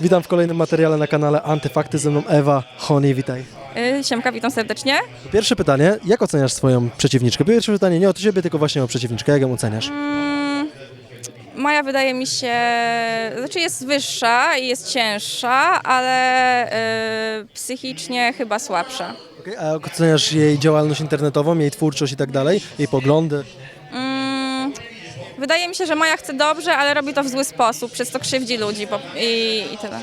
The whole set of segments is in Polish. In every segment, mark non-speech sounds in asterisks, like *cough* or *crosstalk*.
Witam w kolejnym materiale na kanale Antyfakty ze mną Ewa Honi, witaj. Y, Siemka, witam serdecznie. Pierwsze pytanie, jak oceniasz swoją przeciwniczkę? Pierwsze pytanie nie o ciebie, tylko właśnie o przeciwniczkę, jak ją oceniasz? Mm, Maja wydaje mi się, znaczy jest wyższa i jest cięższa, ale y, psychicznie chyba słabsza. Okej, A jak oceniasz jej działalność internetową, jej twórczość i tak dalej, jej poglądy? Wydaje mi się, że Maja chce dobrze, ale robi to w zły sposób, przez to krzywdzi ludzi po, i, i tyle.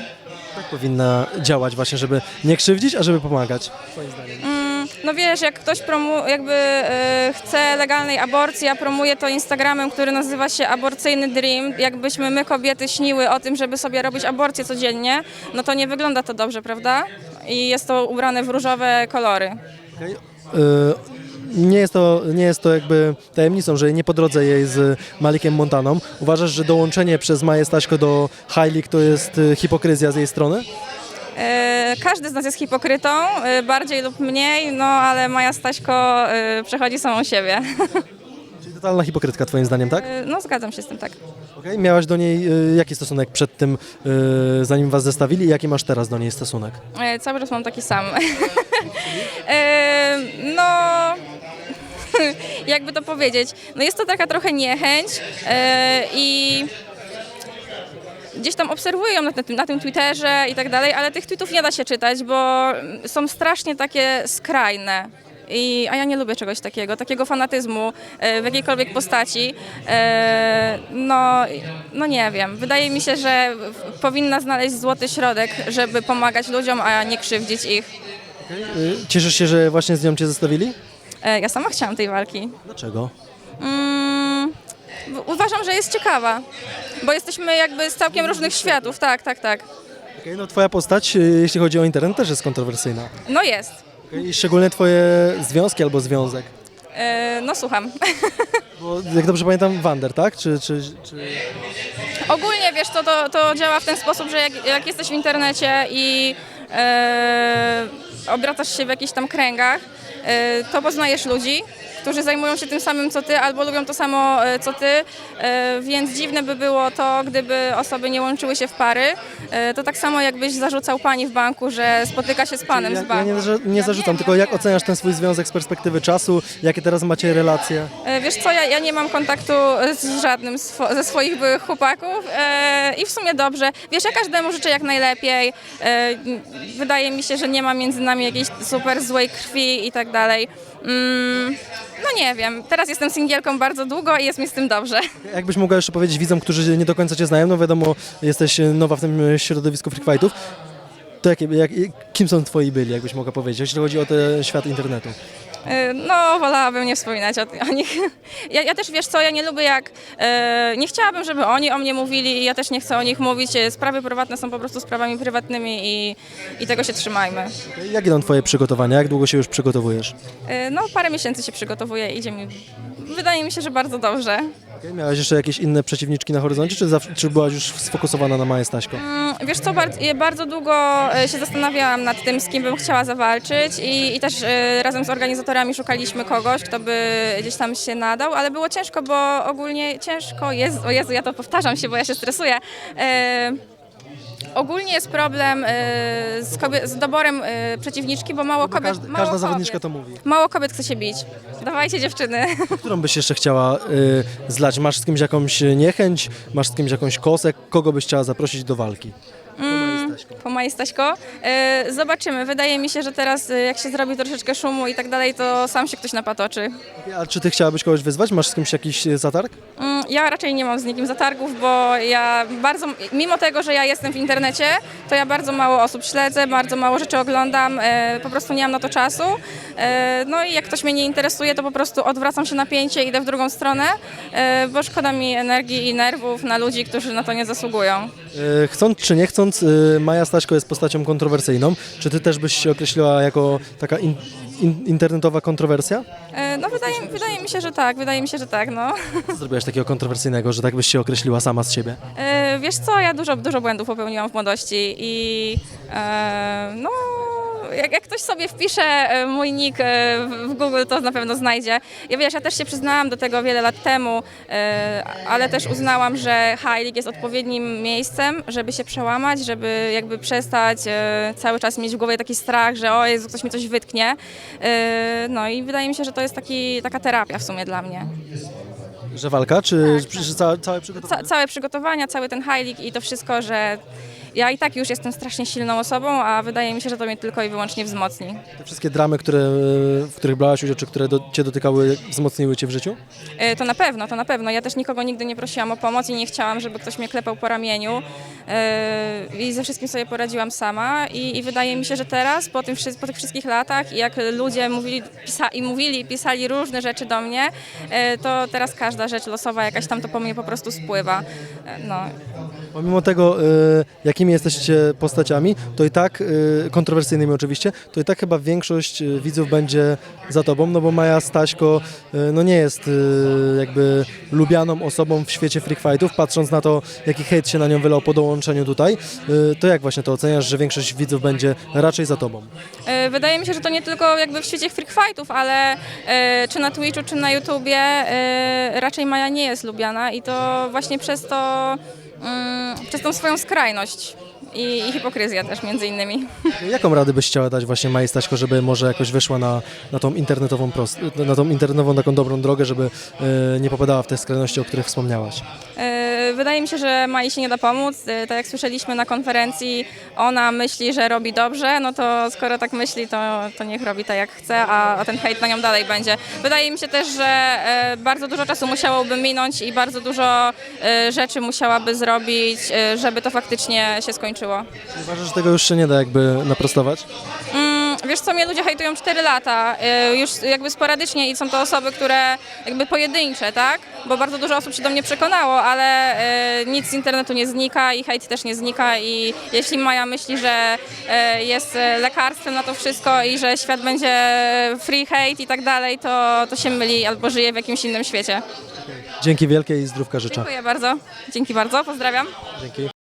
Tak powinna działać właśnie, żeby nie krzywdzić, a żeby pomagać. Twoim zdaniem. Mm, No wiesz, jak ktoś promu, jakby y, chce legalnej aborcji, a promuje to Instagramem, który nazywa się Aborcyjny Dream, jakbyśmy my kobiety śniły o tym, żeby sobie robić aborcję codziennie, no to nie wygląda to dobrze, prawda? I jest to ubrane w różowe kolory. Okej. Y, Nie jest, to, nie jest to jakby tajemnicą, że nie po drodze jej z Malikiem Montaną. Uważasz, że dołączenie przez Maję Staśko do High League to jest y, hipokryzja z jej strony? E, Każdy z nas jest hipokrytą, e, bardziej lub mniej, no ale Maja Staśko e, przechodzi samą siebie. *laughs* Czyli totalna hipokrytka twoim zdaniem, tak? E, No zgadzam się z tym, tak. Okej, miałaś do niej y, jaki stosunek przed tym, y, zanim was zestawili i jaki masz teraz do niej stosunek? E, Cały czas mam taki sam. *laughs* E, no, jakby to powiedzieć, no jest to taka trochę niechęć e, i gdzieś tam obserwuję ją na tym, na tym Twitterze i tak dalej, ale tych tweetów nie da się czytać, bo są strasznie takie skrajne. I, a ja nie lubię czegoś takiego, takiego fanatyzmu e, w jakiejkolwiek postaci. E, no, no nie wiem. Wydaje mi się, że powinna znaleźć złoty środek, żeby pomagać ludziom, a nie krzywdzić ich. Cieszysz się, że właśnie z nią cię zestawili? E, ja sama chciałam tej walki. Dlaczego? Mm, uważam, że jest ciekawa, bo jesteśmy jakby z całkiem różnych światów. Tak, tak, tak. Okej, no twoja postać, y, jeśli chodzi o internet, też jest kontrowersyjna. No jest. Okej, I szczególnie twoje związki albo związek. E, no słucham. *laughs* Bo jak dobrze pamiętam, Wander, tak? Czy, czy, czy... Ogólnie wiesz, to, to, to działa w ten sposób, że jak, jak jesteś w internecie i e, obracasz się w jakichś tam kręgach, e, to poznajesz ludzi, którzy zajmują się tym samym co ty, albo lubią to samo e, co ty, e, więc dziwne by było to, gdyby osoby nie łączyły się w pary. E, to tak samo jakbyś zarzucał pani w banku, że spotyka się z panem Ja, z ja banku. nie, zarzu- nie zarzucam, tylko jak oceniasz ten swój związek z perspektywy czasu? Jakie teraz macie relacje? Wiesz co, ja, ja nie mam kontaktu z żadnym swo- ze swoich byłych chłopaków i w sumie dobrze. Wiesz, ja każdemu życzę jak najlepiej. Wydaje mi się, że nie ma między nami jakiejś super złej krwi i tak dalej. Mm, no nie wiem, teraz jestem singielką bardzo długo i jest mi z tym dobrze. Jakbyś mogła jeszcze powiedzieć widzom, którzy nie do końca cię znają, no wiadomo, jesteś nowa w tym środowisku free fightów, to jakie, jak, kim są twoi byli, jakbyś mogła powiedzieć, jeśli chodzi o ten świat internetu? E, No, wolałabym nie wspominać o, o nich. *laughs* Ja, ja też, wiesz co, ja nie lubię jak... E, nie chciałabym, żeby oni o mnie mówili i ja też nie chcę o nich mówić. E, Sprawy prywatne są po prostu sprawami prywatnymi i, i tego się trzymajmy. Jakie są twoje przygotowania? Jak długo się już przygotowujesz? No, parę miesięcy się przygotowuję, idzie mi... Wydaje mi się, że bardzo dobrze. Okej, Miałaś jeszcze jakieś inne przeciwniczki na horyzoncie, czy, zawsze, czy byłaś już sfokusowana na Maję Staśko? Mm, Wiesz co, bardzo, bardzo długo e, się zastanawiałam nad tym, z kim bym chciała zawalczyć i, i też e, razem z organizatorami szukaliśmy kogoś, kto by gdzieś tam się nadał, ale było ciężko, bo ogólnie ciężko jest, o Jezu, ja to powtarzam się, bo ja się stresuję. E, Ogólnie jest problem e, z, kobie- z doborem e, przeciwniczki, bo mało kobiet... Każda, mało każda kobiet. zawodniczka to mówi. Mało kobiet chce się bić. Dawajcie dziewczyny. *laughs* Którą byś jeszcze chciała y, zlać? Masz z kimś jakąś niechęć? Masz z kimś jakąś kosę? Kogo byś chciała zaprosić do walki? Mm, po mojej Staśko. E, zobaczymy. Wydaje mi się, że teraz e, jak się zrobi troszeczkę szumu i tak dalej, to sam się ktoś napatoczy. A czy ty chciałabyś kogoś wyzwać? Masz z kimś jakiś y, zatarg? Mm, ja raczej nie mam z nikim zatargów, bo ja bardzo, mimo tego, że ja jestem w internecie, to ja bardzo mało osób śledzę, bardzo mało rzeczy oglądam, e, po prostu nie mam na to czasu. E, no i jak ktoś mnie nie interesuje, to po prostu odwracam się napięcie, idę w drugą stronę, e, bo szkoda mi energii i nerwów na ludzi, którzy na to nie zasługują. Chcąc czy nie chcąc, Maja Staśko jest postacią kontrowersyjną. Czy ty też byś się określiła jako taka in, in, internetowa kontrowersja? E, no wydaje, wydaje mi się, że tak, wydaje mi się, że tak, no. Co zrobiłaś takiego kontrowersyjnego, że tak byś się określiła sama z siebie? E, wiesz co, ja dużo, dużo błędów popełniłam w młodości i e, no jak, jak ktoś sobie wpisze e, mój nick e, w- Google, to na pewno znajdzie. Ja wiesz, ja też się przyznałam do tego wiele lat temu, e, ale też uznałam, że High League jest odpowiednim miejscem, żeby się przełamać, żeby jakby przestać cały czas mieć w głowie taki strach, że o Jezu, ktoś mi coś wytknie. No i wydaje mi się, że to jest taki, taka terapia w sumie dla mnie. Że walka, czy, Tak, czy całe, całe przygotowanie? Ca- całe przygotowania, cały ten High League i to wszystko, że ja i tak już jestem strasznie silną osobą, a wydaje mi się, że to mnie tylko i wyłącznie wzmocni. Te wszystkie dramy, które, w których brałaś udział, czy które do, Cię dotykały, wzmocniły Cię w życiu? E, To na pewno, to na pewno. Ja też nikogo nigdy nie prosiłam o pomoc i nie chciałam, żeby ktoś mnie klepał po ramieniu. E, I ze wszystkim sobie poradziłam sama i, i wydaje mi się, że teraz, po, tym, wszy- po tych wszystkich latach, i jak ludzie mówili, pisa, i mówili, pisali różne rzeczy do mnie, e, to teraz każda rzecz losowa jakaś tam to po mnie po prostu spływa. E, No, Pomimo tego, e, jakimi jesteście postaciami, to i tak, e, kontrowersyjnymi oczywiście, to i tak chyba większość e, widzów będzie za tobą, no bo Maja Staśko e, no nie jest jakby lubianą osobą w świecie freak fightów, patrząc na to, jaki hejt się na nią wylał po dołączeniu tutaj, to jak właśnie to oceniasz, że większość widzów będzie raczej za tobą? E, Wydaje mi się, że to nie tylko jakby w świecie freak fightów, ale e, czy na Twitchu, czy na YouTubie e, raczej Maja nie jest lubiana i to właśnie przez to, mm, przez tą swoją skrajność i, i hipokryzję też między innymi. Jaką radę byś chciała dać właśnie Maji Staśko, żeby może jakoś wyszła na, na tą internetową prost, na tą internetową taką dobrą drogę, żeby e, nie popadała w te skrajności, o których wspomniałaś? E, Wydaje mi się, że Mai się nie da pomóc. E, Tak jak słyszeliśmy na konferencji, ona myśli, że robi dobrze, no to skoro tak myśli, to, to niech robi tak jak chce, a, a ten hejt na nią dalej będzie. Wydaje mi się też, że e, bardzo dużo czasu musiałoby minąć i bardzo dużo e, rzeczy musiałaby zrobić, e, żeby to faktycznie się skończyło. Uważasz, że tego już się nie da jakby naprostować? Mm, wiesz co, mnie ludzie hejtują 4 lata, y, już jakby sporadycznie i są to osoby, które jakby pojedyncze, tak? Bo bardzo dużo osób się do mnie przekonało, ale y, nic z internetu nie znika i hejt też nie znika i jeśli Maja myśli, że y, jest lekarstwem na to wszystko i że świat będzie free hate i tak dalej, to, to się myli albo żyje w jakimś innym świecie. Dzięki wielkie i zdrówka życzę. Dziękuję bardzo. Dzięki bardzo, pozdrawiam. Dzięki.